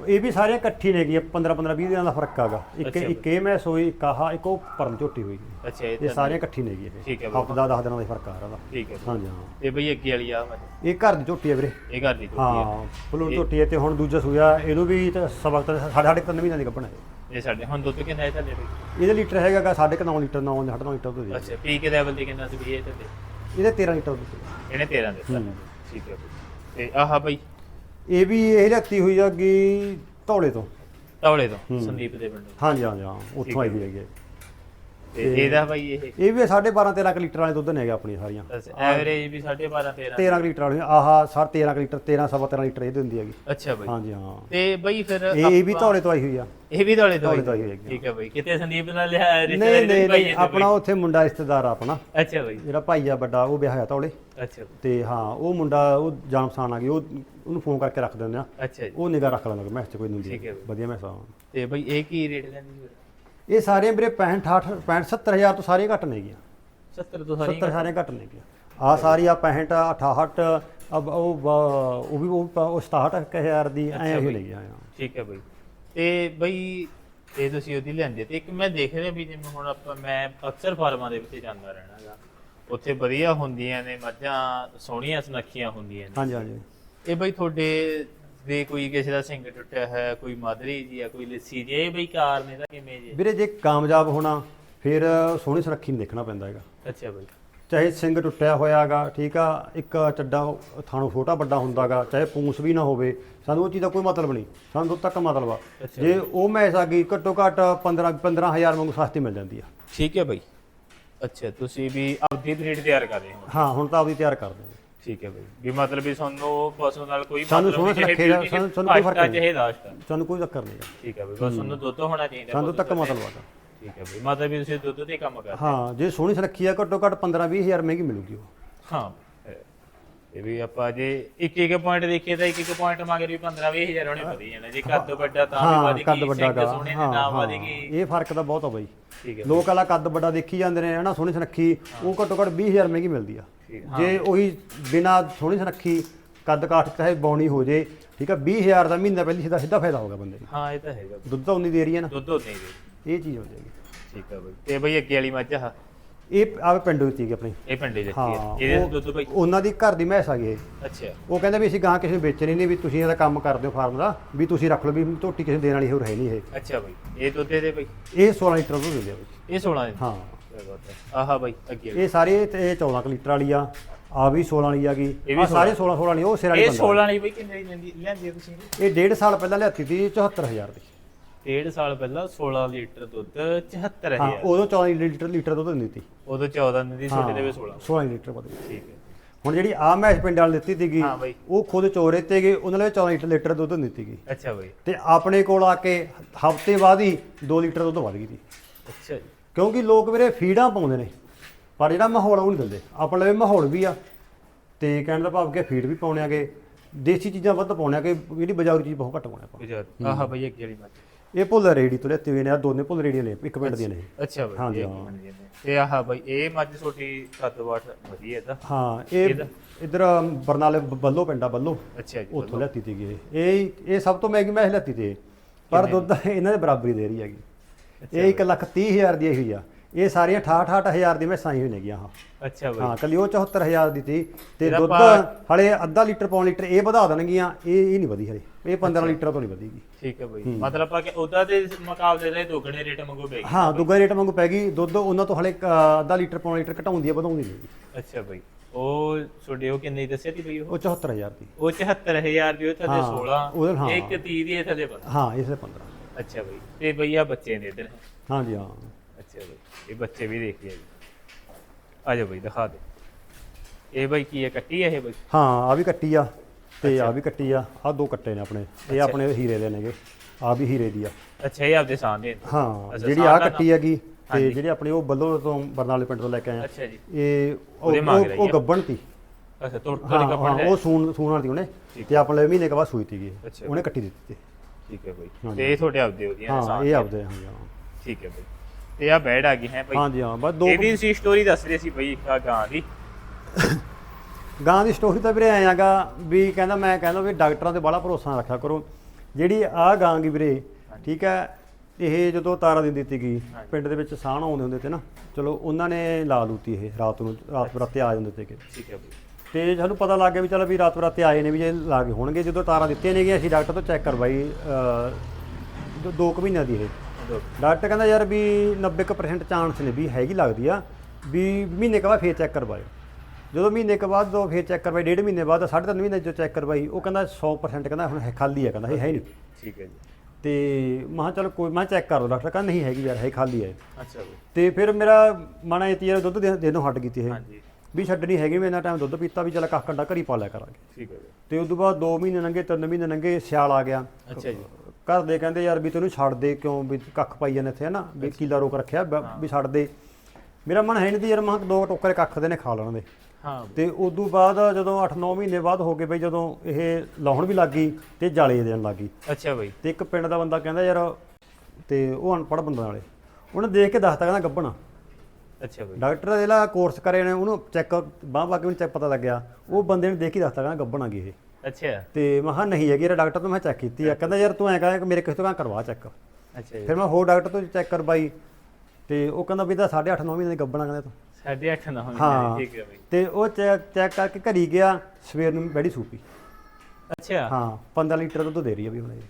ਇਹ ਵੀ ਸਾਰੀਆਂ ਇਕੱਠੀ ਨੇ ਗੀਆਂ 15 15 20 ਦਿਨਾਂ ਦਾ ਫ਼ਰਕ ਆਗਾ ਇੱਕ ਅੱਛਾ ਇੱਕ ਇਹ ਮੈਸ ਹੋਈ ਇੱਕ ਆਹ ਇੱਕ ਉਹ ਪਰਨ ਝੋਟੀ ਹੋਈ। ਅੱਛਾ ਇਹ ਇਹ ਤਾਂ- ਸਾਰੀਆਂ ਇਕੱਠੀ ਨੇ ਗੀ ਠੀਕ ਹੈ ਇਹ ਬਾਬਾ। ਹਫਤਾ 10 ਦਿਨਾਂ ਦਾ ਹੀ ਫ਼ਰਕ ਆ ਰਿਹਾ ਠੀਕ ਹੈ। ਹਾਂਜੀ ਹਾਂ। ਤੇ ਬਈ ਅੱਗੇ ਵਾਲੀ ਆ ਇਹ ਘਰ ਦੀ ਝੋਟੀ ਹੈ ਵੀਰੇ। ਇਹ ਘਰ ਦੀ ਝੋਟੀ ਹੈ ਹਾਂ ਫੁੱਲ ਝੋਟੀ ਹੈ ਤੇ ਹੁਣ ਦੂਜਾ ਸੂਆ ਇਹਨੂੰ ਵੀ ਤਾਂ ਸਵਾ ਕੁ ਸਾਢੇ ਸਾਢੇ ਤਿੰਨ ਮਹੀਨਿਆਂ ਦੀ ਕੱਢਣਾ ਹੈ। ਇਹ ਸਾਡੇ ਹੁਣ ਦੁੱਧ ਕਿੰਨਾ ਹੈ ਬਈ ਇਹਦੇ ਲੀਟਰ ਹੈਗਾ ਸਾਢੇ ਕੁ ਨੌ ਲੀਟਰ 9 ਸਾਢੇ ਨੌ ਲੀਟਰ ਦੁੱਧ ਦੇ ਅੱਛਾ ਪੀ ਕੇ ਲੈਵਲ ਤੇ ਕਿੰਨਾ ਸੀ ਬਈ ਇਹ ਥੱਲੇ ਇਹਦੇ 13 ਲੀਟਰ ਦੁੱਧ ਇਹਨੇ 13 ਦਿੱਤਾ। ਹੂੰ। ਠੀਕ ਹੈ। ਬਈ ਤੇ ਆਹ ਬਈ? ਇਹ ਵੀ ਇਹ ਲੈਤੀ ਹੋਈ ਹੈਗੀ ਧੌਲੇ ਤੋਂ। ਤੌਲੇ ਤੋਂ ਹੂੰ। ਸੰਦੀਪ ਦੇ ਪਿੰਡ। ਹਾਂਜੀ ਹਾਂਜੀ ਹਾਂ ਉੱਥੋਂ ਆਈ ਹੈ। ਹੋਈ ਹੈਗੀ ਹੈ। ਤੇ ਇਹਦਾ ਬਈ ਇਹ ਇਹ ਵੀ ਸਾਢੇ 12 13 ਕੁ ਲੀਟਰ ਵਾਲੇ ਦੁੱਧ ਨੇ ਹੈਗੇ ਆਪਣੀਆਂ ਸਾਰੀਆਂ। ਐਵਰੇਜ ਵੀ 12.5 13 13 ਕੁ ਲੀਟਰ ਵਾਲੀਆਂ ਆਹ ਸਾਢੇ 13 ਕੁ ਲੀਟਰ 13 ਸਵਾ 13 ਲੀਟਰ ਇਹ ਦਿੰਦੀ ਹੈਗੀ। ਅੱਛਾ ਬਈ। ਹਾਂਜੀ ਹਾਂ। ਤੇ ਬਈ ਫਿਰ ਇਹ ਵੀ ਧੌਲੇ ਤੋਂ ਆਈ ਹੋਈ ਆ। ਇਹ ਵੀ ਧੌਲੇ ਤੋਂ ਆਈ ਹੋਈ ਹੈਗੀ। ਠੀਕ ਹੈ। ਬਈ। ਕਿਤੇ ਸੰਦੀਪ ਨਾਲ ਲਿਆ ਨਹੀਂ ਰਿਸ਼ਤੇਦਾਰੀ ਨਹੀਂ ਭਾਈ ਆਪਣਾ ਉੱਥੇ ਮੁੰਡਾ ਰਿਸ਼ਤੇਦਾਰ ਆਪਣਾ। ਅੱਛਾ ਬਈ। ਜਿਹੜਾ ਭਾਈ ਆ ਵੱਡਾ ਉਹ ਵਿਆਹਿਆ ਧੌਲੇ ਅੱਛਾ ਤੇ ਹਾਂ ਉਹ ਮੁੰਡਾ ਉਹ ਜਾਣ ਪਛਾਣ ਆ ਗਈ। ਉਹ ਉਹਨੂੰ ਫੋਨ ਕਰਕੇ ਰੱਖ ਦਿੰਦੇ ਆ। ਅੱਛਾ ਜੀ। ਉਹ ਨਿਗਾ ਰੱਖ ਲੈਂਦਾ ਮੈਂ ਚ ਕੋਈ ਨਹੀਂ ਠੀਕ ਹੈ। ਵਧੀਆ ਮੈਂ ਸਾਂ ਤੇ ਬਈ ਇਹ ਕੀ ਰੇਟ ਲੈਂਦੀ ਇਹ ਸਾਰੇ ਵੀਰੇ 65 68 65 70000 ਤੋਂ ਸਾਰੀਆਂ ਘੱਟ ਨੇਗੀਆਂ 70 ਤੋਂ ਸਾਰੀ 70 ਸਾਰੀਆਂ ਘੱਟ ਨੇਗੀਆਂ ਆ ਸਾਰੀ ਆ 65 68 ਅਬ ਉਹ ਉਹ ਵੀ ਉਹ ਪ- ਉਹ 67000 ਦੀ ਐ ਹੀ। ਲਈ ਆ। ਠੀਕ ਹੈ ਬਈ। ਤੇ ਬਈ ਇਹ ਤੁਸੀਂ ਉਹਦੀ ਲੈਂਦੇ ਤੇ ਇੱਕ ਮੈਂ ਦੇਖ ਰਿਹਾ ਵੀ ਜਿਵੇਂ ਹੁਣ ਆਪਾਂ ਮੈਂ ਅਕਸਰ ਫਾਰਮਾਂ ਦੇ ਵਿੱਚ ਜਾਂਦਾ ਰਹਿਣਾਗਾ। ਉੱਥੇ ਵਧੀਆ ਹੁੰਦੀਆਂ ਨੇ ਮੱਝਾਂ ਸੋਹਣੀਆਂ ਸੁਨੱਖੀਆਂ ਹੁੰਦੀਆਂ ਨੇ। ਹਾਂਜੀ ਹਾਂਜੀ। ਇਹ ਬਈ ਤੁਹਾਡੇ ਦੇ ਕੋਈ ਕਿਸੇ ਦਾ ਸਿੰਘ ਟੁੱਟਿਆ ਹੈ ਕੋਈ ਮਾਦਰੀ ਜੀ ਆ ਕੋਈ ਲੱਸੀ ਜੀ ਇਹ ਬਈ ਕਾਰਨ ਇਹਦਾ ਕਿਵੇਂ ਜੀ? ਵੀਰੇ ਜੇ ਕਾਮਯਾਬ ਹੋਣਾ ਫਿਰ ਸੋਹਣੀ ਸੁਰੱਖੀ ਨੂੰ ਦੇਖਣਾ ਪੈਂਦਾ ਹੈਗਾ। ਅੱਛਾ ਬਈ। ਚਾਹੇ ਸਿੰਘ ਟੁੱਟਿਆ ਹੋਇਆਗਾ ਠੀਕ ਆ ਇੱਕ ਚੱਡਾ ਥਾਣੋਂ ਛੋਟਾ ਵੱਡਾ ਹੁੰਦਾਗਾ ਚਾਹੇ ਪੂੰਛ ਵੀ ਨਾ ਹੋਵੇ ਸਾਨੂੰ ਉਹ ਚੀਜ਼ ਦਾ ਕੋਈ ਮਤਲਬ ਨਹੀਂ। ਸਾਨੂੰ ਤੱਕ ਮਤਲਬ ਆ। ਜੇ ਉਹ ਮੈਸ ਆ ਗਈ ਘੱਟੋ ਘੱਟ 15 15000 ਵਾਂਗੂ ਸਸਤੀ ਮਿਲ ਜਾਂਦੀ ਆ। ਠੀਕ ਹੈ ਬਈ। ਅੱਛਾ ਤੁਸੀਂ ਵੀ ਆਪਦੀ ਬਰੀਡ ਤਿਆਰ ਕਰ ਰਹੇ ਹੋ। ਹਾਂ ਹੁਣ ਤਾਂ ਆਪਦੀ ਤਿਆਰ ਕਰਦੇ ਹਾਂ। ਠੀਕ ਹੈ ਬਈ। ਵੀ ਮਤਲਬ ਵੀ ਤੁਹਾਨੂੰ ਪਸ਼ੂ ਨਾਲ ਕੋਈ ਸਾਨੂੰ ਮਤਲਬ ਨਹੀਂ, ਸੋਹਣਾ beauty ਸਾਨੂੰ- ਸਾਨੂੰ ਕੋਈ ਫ਼ਰਕ ਨਹੀਂ। ਚਾਹੇ ਦਾਸ਼ਤਾ ਸਾਨੂੰ ਕੋਈ ਚੱਕਰ ਨਹੀਂ। ਠੀਕ ਹੈ ਬਈ ਬਸ ਤੁਹਾਨੂੰ ਦੁੱਧ ਹੋਣਾ ਚਾਹੀਦਾ ਸਾਨੂੰ ਤੱਕ। ਮਤਲਬ ਆਦਾ ਠੀਕ ਹੈ ਬਈ ਮਤਲਬ ਵੀ ਤੁਸੀਂ ਦੁੱਧ ਤੇ ਕੰਮ ਕਰਦੇ ਹਾਂ। ਜੇ ਸੋਹਣੀ ਸੁਰੱਖੀ ਆ ਘੱਟੋ ਘੱਟ 15 20000 ਮਹਿੰਗੀ ਮਿਲੂਗੀ ਉਹ। ਹਾਂ ਇਹ ਵੀ ਆਪਾਂ ਜੇ ਇੱਕ ਇੱਕ ਪੁਆਇੰਟ ਦੇਖੀਏ ਤਾਂ ਇੱਕ ਇੱਕ ਪੁਆਇੰਟ ਮਗਰ ਵੀ 15 20000 ਹੋਣੇ ਵਧੀ ਜਾਣਾ। ਜੇ ਕੱਦ ਵੱਡਾ ਤਾਂ ਵੀ ਵਧੇਗੀ ਕੱਦ ਵੱਡਾ ਸੋਹਣੇ ਦੇ ਹਾਂ ਨਾ ਹਾਂ। ਵਧੇਗੀ। ਇਹ ਫ਼ਰਕ ਤਾਂ ਬਹੁਤ ਆ ਬਾਈ। ਠੀਕ ਹੈ ਲੋਕ ਵਾਲਾ ਕੱਦ ਵੱਡਾ ਦੇਖੀ ਜਾਂਦੇ ਨੇ ਹਨਾ ਸੋਹਣੀ ਸੁਨੱਖੀ ਉਹ ਘੱਟੋ ਘੱਟ 20000 ਮਹਿੰਗੀ ਮਿਲਦੀ ਆ। ਜੇ ਉਹੀ ਬਿਨਾ ਸੋਹਣੀ ਸੁਨੱਖੀ ਕੱਦ ਕਾਠ ਚਾਹੇ ਬੌਣੀ ਹੋ ਜੇ ਠੀਕ ਆ 20000 ਦਾ ਮਹੀਨਾ ਪਹਿਲੀ ਸਿੱਧਾ ਸਿੱਧਾ ਫਾਇਦਾ ਹੋਗਾ ਬੰਦੇ ਨੂੰ। ਹਾਂ ਇਹ ਤਾਂ ਹੈਗਾ। ਦੁੱਧ ਤਾਂ ਉਨੀ ਦੇ ਰਹੀ ਹੈ ਨਾ। ਦੁੱਧ ਉਨੇ ਦੇ ਇਹ ਚੀਜ਼ ਹੋ ਜਾਏਗੀ। ਠੀਕ ਹੈ ਬਈ। ਤੇ ਬਈ ਅੱਗੇ ਵਾਲੀ ਮੱਝ ਆ? ਇਹ ਆਵੇ ਪਿੰਡ ਵਿੱਚ ਹੀ ਆਪਣੀ। ਇਹ ਪਿੰਡੇ ਦਿੱਤੀ ਹਾਂ ਇਹਦੇ ਦੁੱਧ ਬਈ? ਉਹਨਾਂ ਦੀ ਘਰ ਦੀ ਮੈਸ ਆ ਗਈ ਇਹ। ਅੱਛਾ। ਉਹ ਕਹਿੰਦੇ ਵੀ ਅਸੀਂ ਗਾਂ ਕਿਸੇ ਨੂੰ ਵੇਚਣੀ ਨਹੀਂ ਵੀ ਤੁਸੀਂ ਇਹਦਾ ਕੰਮ ਕਰਦੇ ਹੋ ਫਾਰਮ ਦਾ ਵੀ ਤੁਸੀਂ ਰੱਖ ਲਓ ਵੀ ਝੋਟੀ ਕਿਸੇ ਨੂੰ ਦੇਣ ਵਾਲੀ ਹੋਰ ਹੈ ਨਹੀਂ ਇਹ। ਅੱਛਾ ਬਈ। ਇਹ ਦੁੱਧ ਦੇ ਬਈ? ਇਹ 16 ਲੀਟਰ ਦੁੱਧ ਦਿੰਦੇ ਆ ਇਹ 16 ਦੇ ਹਾਂ। ਕਿਆ ਬਾਤ ਹੈ? ਆਹਾ ਬਈ ਅੱਗੇ। ਇਹ ਸਾਰੇ ਤੇ ਇਹ 14 ਕੁ ਲੀਟਰ ਵਾਲੀ ਆ ਆ ਵੀ 16 ਵਾਲੀ ਆ ਗਈ। ਇਹ ਵੀ ਆ ਸਾਰੇ 16 16 ਵਾਲੀ ਉਹ ਸਿਰ ਵਾਲੀ ਇਹ ਬੰਦਾ। 16 ਵਾਲੀ ਬਈ ਕਿੰਨੇ ਦੀ ਲੈਂਦੀ ਲੈਂਦੀ ਆ ਤੁਸੀਂ? ਇਹ ਡੇਢ ਸਾਲ ਪਹਿਲਾਂ ਲਿਆਤੀ ਸੀ 74000 ਦੀ। ਡੇਢ ਸਾਲ ਪਹਿਲਾਂ 16 ਲੀਟਰ ਦੁੱਧ 74 ਹਾਂ ਉਦੋਂ 14 ਲੀਟਰ ਲੀਟਰ ਦੁੱਧ ਦਿੰਦੀ ਸੀ। ਉਦੋਂ 14 ਦਿੰਦੀ ਛੋਟੇ ਦੇ ਵੀ 16 16 ਲੀਟਰ ਪਤਾ ਠੀਕ ਹੈ। ਹੁਣ ਜਿਹੜੀ ਆ ਮੈਚ ਪਿੰਡ ਵਾਲ ਦਿੱਤੀ ਸੀਗੀ ਹਾਂ ਬਾਈ। ਉਹ ਖੁਦ ਚੋਰੇ ਤੇ ਗਏ ਉਹਨਾਂ ਨੇ 14 ਲੀਟਰ ਦੁੱਧ ਦਿੱਤੀ ਗਈ ਅੱਛਾ ਬਾਈ। ਤੇ ਆਪਣੇ ਕੋਲ ਆ ਕੇ ਹਫ਼ਤੇ ਬਾਅਦ ਹੀ 2 ਲੀਟਰ ਦੁੱਧ ਵੱਧ ਗਈ ਸੀ। ਅੱਛਾ ਜੀ। ਕਿਉਂਕਿ ਲੋਕ ਵੀਰੇ ਫੀਡਾਂ ਪਾਉਂਦੇ ਨੇ ਪਰ ਜਿਹੜਾ ਮਾਹੌਲ ਉਹ ਨਹੀਂ ਦਿੰਦੇ। ਆਪਣੇ ਲਈ ਮਾਹੌਲ ਵੀ ਆ ਤੇ ਕਹਿਣ ਦਾ ਭਾਵ ਕਿ ਫੀਡ ਵੀ ਪਾਉਣੇ ਆਗੇ ਦੇਸੀ ਚੀਜ਼ਾਂ ਵੱਧ ਪਾਉਣੇ ਆ ਕਿ ਜਿਹੜੀ ਬਾਜ਼ਾਰੀ ਚੀਜ਼ ਬਹੁਤ ਘੱਟ ਪਾਉਣੇ ਆਪਾਂ। ਆਹ ਬਾਈ ਇੱਕ ਜਿਹੜੀ ਮੱਝ ਇਹ ਭੁੱਲ ਰੇੜੀ ਤੋਂ ਲੈਤੇ ਹੋਏ ਨੇ ਆ ਦੋਨੇ ਭੁੱਲ ਰੇੜੀਆਂ ਨੇ ਇੱਕ ਪਿੰਡ ਦੀਆਂ ਨੇ। ਅੱਛਾ ਬਾਈ ਹਾਂਜੀ, ਹਾਂ। ਤੇ ਆਹ ਬਾਈ ਇਹ ਮੱਝ ਛੋਟੀ ਕੱਦ ਵਾਟ ਵਧੀਆ ਇਹਦਾ? ਹਾਂ ਇਹ? ਇਧਰ ਬਰਨਾਲੇ ਬੱਲੋ ਪਿੰਡਾ ਬੱਲੋ। ਅੱਛਾ ਜੀ ਉੱਥੋਂ ਲੈਤੀ ਸੀਗੀ ਇਹ। ਇਹ ਇਹ ਸਭ ਤੋਂ ਮਹਿੰਗੀ ਮੈਚ ਲੈਤੀ ਤੇ ਪਰ ਦੁੱਧ ਇਹਨਾਂ ਦੇ ਬਰਾਬਰੀ ਦੇ ਰਹੀ ਹੈਗੀ। ਇਹ 1 ਲੱਖ 30 ਹਜ਼ਾਰ ਦੀ ਹੋਈ ਆ। ਇਹ ਸਾਰੀਆਂ 68 ਹਜ਼ਾਰ ਦੀ ਮੈਸਾਂ ਹੀ ਹੋਈ ਨੇਗੀਆਂ ਹਾਂ। ਅੱਛਾ ਬਾਈ। ਹਾਂ ਕੱਲੀ ਉਹ 74000 ਦੀ ਸੀ ਤੇ ਇਹਦਾ ਦੁੱਧ ਹਲੇ ਅੱਧਾ ਲੀਟਰ ਪੌਣ ਲੀਟਰ ਇਹ ਵਧਾ ਦੇਣਗੀਆਂ ਇਹ ਇਹ ਨਹੀਂ ਵਧੀ ਹਲੇ। ਇਹ 15 ਲੀਟਰ ਤੋਂ ਨਹੀਂ ਵਧੇਗੀ। ਠੀਕ ਹੈ ਬਾਈ। ਮਤਲਬ ਆਪਾਂ ਕਿ ਉਹਦਾ ਦੇ ਮੁਕਾਬਲੇ ਦੇ ਦੁੱਗਣੇ ਰੇਟ ਮੰਗੋ ਪਏਗੀ ਹਾਂ ਦੁੱਗਾ ਰੇਟ ਵਾਂਗੂ ਪੈ ਗਈ। ਦੁੱਧ ਉਹਨਾਂ ਤੋਂ ਹਲੇ ਅ, ਅੱਧਾ ਲੀਟਰ ਪੌਣ ਲੀਟਰ ਘਟਾਉਂਦੀ ਆ ਵਧਾਉਂਦੀ ਨਹੀਂ ਅੱਛਾ ਬਾਈ। ਉਹ ਛੋਡੇ ਉਹ ਕਿੰਨੇ ਦੀ ਦੱਸਿਆ ਸੀ ਬਈ ਉਹ? ਉਹ 74000 ਦੀ। ਉਹ 74000 ਦੀ ਉਹ ਥੱਲੇ ਹਾਂ, 16 ਉਹਦੇ- ਹਾਂ। ਇੱਕ 30 ਦੀ ਇਹ ਥੱਲੇ 15 ਹਾਂ ਇਸੇ 15 ਅੱਛਾ ਬਾਈ ਤੇ ਬਈ ਆ ਬੱਚੇ ਨੇ ਇਧਰ। ਹਾਂਜੀ ਹਾਂ। ਅੱਛਾ ਬਾਈ ਇਹ ਬੱਚੇ ਵੀ ਦੇਖ ਲਿਆ ਜੀ। ਆ ਜਾ ਬਾਈ ਦਿਖਾ ਦੇ ਇਹ ਬਾਈ ਕੀ ਹੈ ਕੱਟੀ ਹੈ ਇਹ ਬਾਈ? ਹਾਂ ਆ ਵੀ ਕੱਟੀ ਆ ਤੇ ਆ ਵੀ ਕੱਟੀ ਆ ਆ ਦੋ ਕੱਟੇ ਨੇ ਆਪਣੇ। ਇਹ ਆਪਣੇ ਹੀਰੇ ਦੇ ਨੇਗੇ ਆ ਵੀ ਹੀਰੇ ਦੀ ਆ। ਅੱਛਾ ਇਹ ਆਪਦੇ ਸਾਹਮਣੇ ਹਾਂ ਅੱਛਾ, ਜਿਹੜੀ ਆ ਸਾਂਝਾ ਕੱਟੀ ਹੈਗੀ। ਤੇ ਜਿਹੜੀ ਆਪਣੀ ਉਹ ਬੱਲੋ ਤੋਂ ਬਰਨਾਲੇ ਪਿੰਡ ਤੋਂ ਲੈ ਕੇ ਆਏ ਆ। ਅੱਛਾ ਜੀ। ਇਹ ਉਹ- ਉਹਦੇ ਮੰਗ ਉਹ ਰਹੀ ਉਹ ਆ। ਗੱਬਣ ਤੀ। ਅੱਛਾ ਤੋੜ ਹਾਂ ਤੋੜ ਕੱਪੜ ਹਾਂ, ਹੈ ਉਹ ਸੂਣ ਸੂਣ ਵਾਲੀ ਉਹਨੇ ਤੇ ਆਪਣੇ ਮਹੀਨੇ ਕੇ ਬਾਅਦ ਸੂਈ ਅੱਛਾ। ਉਹਨੇ ਕੱਟੀ ਦਿੱਤੀ। ਤੀ ਠੀਕ ਹੈ ਬਾਈ। ਹਾਂਜੀ। ਤੇ ਇਹ ਤੁਹਾਡੇ ਆਪਦੇ ਉਹਦੀਆਂ ਨੇ ਹਾਂ ਸਾਂਝ ਇਹ ਦੀਆਂ। ਆਪਦੇ ਹਾਂਜੀ ਹਾਂ। ਠੀਕ ਹੈ ਬਾਈ। ਤੇ ਆ ਬੈਡ ਆ ਗਈ ਹੈ ਬਾਈ। ਹਾਂਜੀ ਹਾਂ ਬਸ ਦੋ ਇਹਦੀ ਸੀ ਸਟੋਰੀ ਦੱਸ ਰਹੀ ਸੀ ਬਾਈ ਆ ਗਾਂ ਦੀ। ਗਾਂ ਦੀ ਸਟੋਰੀ ਤਾਂ ਵੀਰੇ ਆਇਆਗਾ ਵੀ ਕਹਿੰਦਾ ਮੈਂ ਕਹਿੰਦਾ ਵੀ ਡਾਕਟਰਾਂ ਤੇ ਬੜਾ ਭਰੋਸਾ ਰੱਖਿਆ ਕਰੋ। ਜਿਹੜੀ ਆ ਗਾਂ ਗੀ ਵੀਰੇ ਠੀਕ ਹੈ ਇਹ ਜਦੋਂ ਤਾਰਾ ਦਿੰਦੀ ਸੀਗੀ ਹਾਂਜੀ। ਪਿੰਡ ਦੇ ਵਿੱਚ ਸਾਹ ਆਉਂਦੇ ਹੁੰਦੇ ਤੇ ਨਾ ਚਲੋ ਉਹਨਾਂ ਨੇ ਲਾ ਲੂਤੀ ਇਹ ਰਾਤ ਨੂੰ ਰਾਤ ਬਰਾਤੇ ਆ ਜਾਂਦੇ ਸੀਗੇ। ਠੀਕ ਹੈ ਬਾਈ। ਤੇ ਸਾਨੂੰ ਪਤਾ ਲੱਗ ਗਿਆ ਵੀ ਚਲੋ ਵੀ ਰਾਤ ਬਰਾਤੇ ਆਏ ਨੇ ਵੀ ਇਹ ਲਾ ਕੇ ਹੋਣਗੇ ਜਦੋਂ ਤਾਰਾਂ ਦਿੱਤੀਆਂ ਨੇਗੀਆਂ ਅਸੀਂ ਡਾਕਟਰ ਤੋਂ ਚੈੱਕ ਕਰਵਾਈ ਅ, ਦੋ- ਦੋ ਕੁ ਮਹੀਨਿਆਂ ਦੀ ਇਹ। ਡਾਕਟਰ ਕਹਿੰਦਾ ਯਾਰ ਵੀ 90% ਚਾਂਸ ਨੇ ਵੀ ਹੈਗੀ ਲੱਗਦੀ ਆ ਵੀ ਮਹੀਨੇ ਕੁ ਬਾਅਦ ਫੇਰ ਚੈੱਕ ਕਰਵਾਇਓ। ਜਦੋਂ ਮਹੀਨੇ ਕੁ ਬਾਅਦ ਦੋ ਫੇਰ ਚੈੱਕ ਕਰਵਾਈ ਡੇਢ ਮਹੀਨੇ ਬਾਅਦ ਸਾਢੇ ਤਿੰਨ ਮਹੀਨੇ ਜੋ ਚੈੱਕ ਕਰਵਾਈ ਉਹ ਕਹਿੰਦਾ 100% ਕਹਿੰਦਾ ਹੁਣ ਹੈ ਖਾਲੀ ਆ ਕਹਿੰਦਾ ਇਹ ਹੈ ਨਹੀਂ। ਠੀਕ ਹੈ ਜੀ। ਤੇ ਮੈਂ ਕਿਹਾ ਚਲ ਕੋਈ ਮੈਂ ਚੈੱਕ ਕਰ ਲਓ ਡਾਕਟਰ ਕਹਿੰਦਾ ਨਹੀਂ ਹੈਗੀ ਯਾਰ ਹੈ ਖਾਲੀ ਹੈ ਅੱਛਾ ਤੇ ਫਿਰ ਮੇਰਾ ਮਨ ਇਹ ਤੀ ਯਾਰ ਦੁੱਧ ਦੇ ਦੇਣੋਂ ਹਟ ਗਈ ਤੀ ਇਹ। ਹਾਂਜੀ। ਵੀ ਛੱਡਣੀ ਹੈਗੀ ਮੈਂ ਇੰਨਾ ਟਾਈਮ ਦੁੱਧ ਪੀਤਾ ਵੀ ਚਲ ਕੱਖ ਕੰਡਾ ਘਰੀ ਪਾ ਲਿਆ ਕਰਾਂਗੇ। ਠੀਕ ਹੈ ਬਾਈ ਤੇ ਉਸ ਤੋਂ ਬਾਅਦ 2 ਮਹੀਨੇ ਲੰਘੇ 3 ਮਹੀਨੇ ਲੰਘੇ ਸਿਆਲ ਆ ਗਿਆ। ਅੱਛਾ ਜੀ। ਘਰ ਦੇ ਕਹਿੰਦੇ ਯਾਰ ਵੀ ਤੈਨੂੰ ਛੱਡ ਦੇ ਕਿਉਂ ਵੀ ਕੱਖ ਪਾਈ ਜਾਂਦੇ ਇੱਥੇ ਹਨਾ? ਵੀ ਕੀਲਾ ਰੋਕ ਰੱਖਿਆ ਵੀ ਛੱਡ ਦੇ। ਮੇਰਾ ਮਨ ਹੈ ਨਹੀਂ ਤੀ ਯਾਰ ਮੈਂ ਦੋ ਟੋਕਰੇ ਕੱਖ ਦੇ ਨੇ ਖਾ ਲੈਣ ਦੇ। ਹਾਂ। ਤੇ ਉਸ ਤੋਂ ਬਾਅਦ ਜਦੋਂ 8-9 ਮਹੀਨੇ ਬਾਅਦ ਹੋ ਗਏ ਬਈ ਜਦੋਂ ਇਹ ਲਾਉਣ ਵੀ ਲੱਗ ਗਈ ਤੇ ਜਾਲੇ ਦੇਣ ਲੱਗ ਗਈ। ਅੱਛਾ ਬਾਈ। ਤੇ ਇੱਕ ਪਿੰਡ ਦਾ ਬੰਦਾ ਕਹਿੰਦਾ ਯਾਰ ਤੇ ਉਹ ਅਨਪੜ੍ਹ ਬੰਦਾ ਨਾਲੇ। ਉਹਨੇ ਦੇਖ ਕੇ ਦੱਸਤਾ ਕਹਿੰਦਾ ਗੱਬਣਾ। ਅੱਛਾ ਬਾਈ। ਡਾਕਟਰ ਜਿਹੜਾ ਕੋਰਸ ਕਰੇ ਨੇ ਉਹਨੂੰ ਚੈੱਕ ਬਾਹ ਬਾਕੀ ਉਹਨੂੰ ਚੈੱਕ ਪਤਾ ਲੱਗਿਆ ਉਹ ਬੰਦੇ ਨੇ ਦੇਖ ਹੀ ਦੱਸਤਾ ਕਹਿੰਦਾ ਗੱਬਣਾ ਗੀ ਇਹ। ਅੱਛਾ। ਤੇ ਮੈਂ ਕਿਹਾ ਨਹੀਂ ਹੈਗੀ ਯਾਰ ਡਾਕਟਰ ਤੋਂ ਮੈਂ ਚੈੱਕ ਕੀਤੀ ਆ। ਕਹਿੰਦਾ ਯਾਰ ਤੂੰ ਐਂ ਕਹਾਂ ਕਿ ਮੇਰੇ ਕਿਸੇ ਤੋਂ ਕਹਿੰਦਾ ਕਰਵਾ ਚੈੱਕ ਅੱਛਾ ਜੀ। ਫਿਰ ਮੈਂ ਹੋਰ ਡਾਕਟਰ ਤੋਂ ਚੈੱਕ ਕਰਵਾਈ ਤੇ ਉਹ ਕਹਿੰਦਾ ਵੀ ਤਾਂ 8.5 9 ਮਹੀਨੇ ਦੀ ਗੱਬਣਾ ਕਹਿੰਦਾ ਤੂੰ। ਸਾਢੇ ਅੱਠ ਨਾ ਹੋਣੀ ਹਾਂ। ਠੀਕ ਹੈ ਬਾਈ। ਤੇ ਉਹ ਚੈੱਕ ਚੈੱਕ ਕਰਕੇ ਘਰੀ ਗਿਆ ਸਵੇਰ ਨੂੰ ਬੈੜੀ ਸੂਪੀ ਅੱਛਾ। ਹਾਂ 15 ਲੀਟਰ ਦੁੱਧ ਦੇ ਰਹੀ ਆ ਵੀ ਹੁਣ ਇਹ।